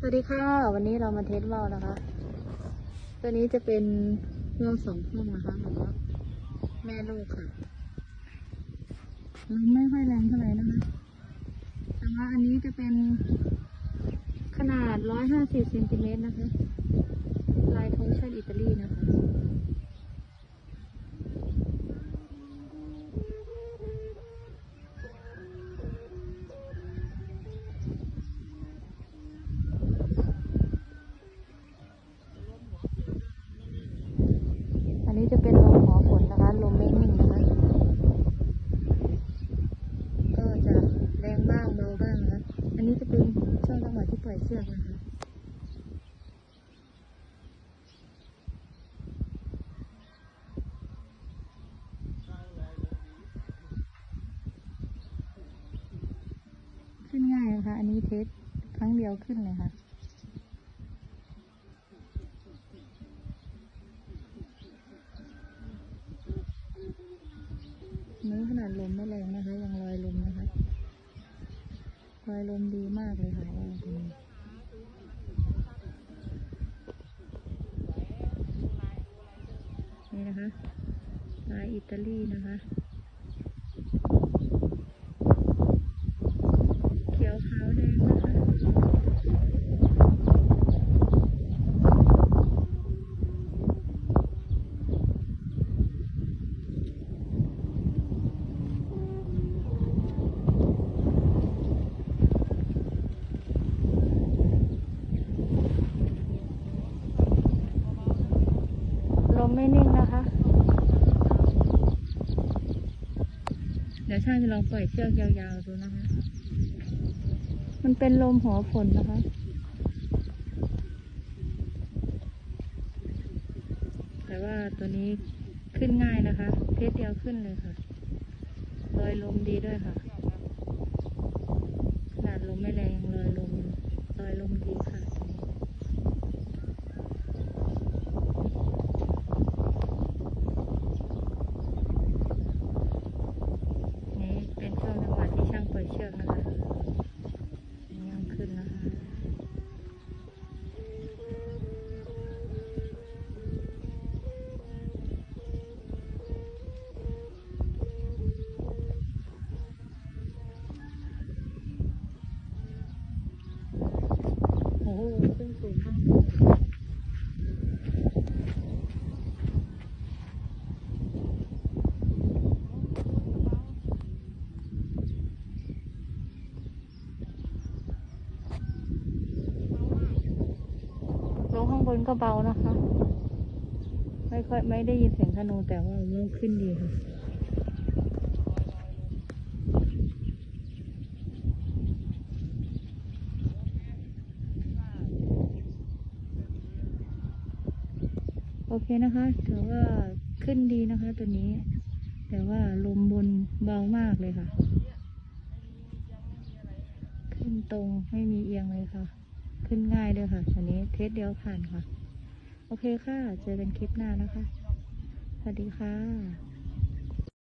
สวัสดีค่ะ วันนี้เรามาเทสว่าวนะคะ ตัวนี้จะเป็นว่าวสองห้องนะคะหรือว่าแม่ลูกค่ะลมไม่ค่อยแรงเท่าไหร่นะคะแต่ว่าอันนี้จะเป็นขนาด 150เซนติเมตรนะคะ ลายธงชาติอิตาลีนะคะ วงจังหวะที่ปล่อยเชือกนะคะขึ้นง่ายนะคะ อันนี้เทสครั้งเดียวขึ้นเลยค่ะนี้ขนาดลมไม่แรงนะคะ ยังลอยลมนะคะลอยลมดีมากเลยค่ะว่าตรงนี้นี่นะคะ ลาย อิตาลีนะคะ เขียวขาวแดงนะคะลมไม่นิ่งนะคะ เดี๋ยวช่างจะลองปล่อยเชือกยาวๆดูนะคะ มันเป็นลมหัวฝนนะคะแต่ว่าตัวนี้ขึ้นง่ายนะคะ เทสเดียวขึ้นเลยค่ะลอยลมดีด้วยค่ะ โหขึ้นสูงมากลงข้างบนก็เบานะคะ ไม่ค่อยไม่ได้ยินเสียงธนูแต่ว่าเริ่มขึ้นดีค่ะ เคนะคะถือว่าขึ้นดีนะคะตัวนี้ แต่ว่าลมบนเบามากเลยค่ะ ขึ้นตรงไม่มีเอียงเลยค่ะ ขึ้นง่ายเลยค่ะตัวนี้เทสเดียวผ่านค่ะ โอเคค่ะ เจอกันคลิปหน้านะคะ สวัสดีค่ะ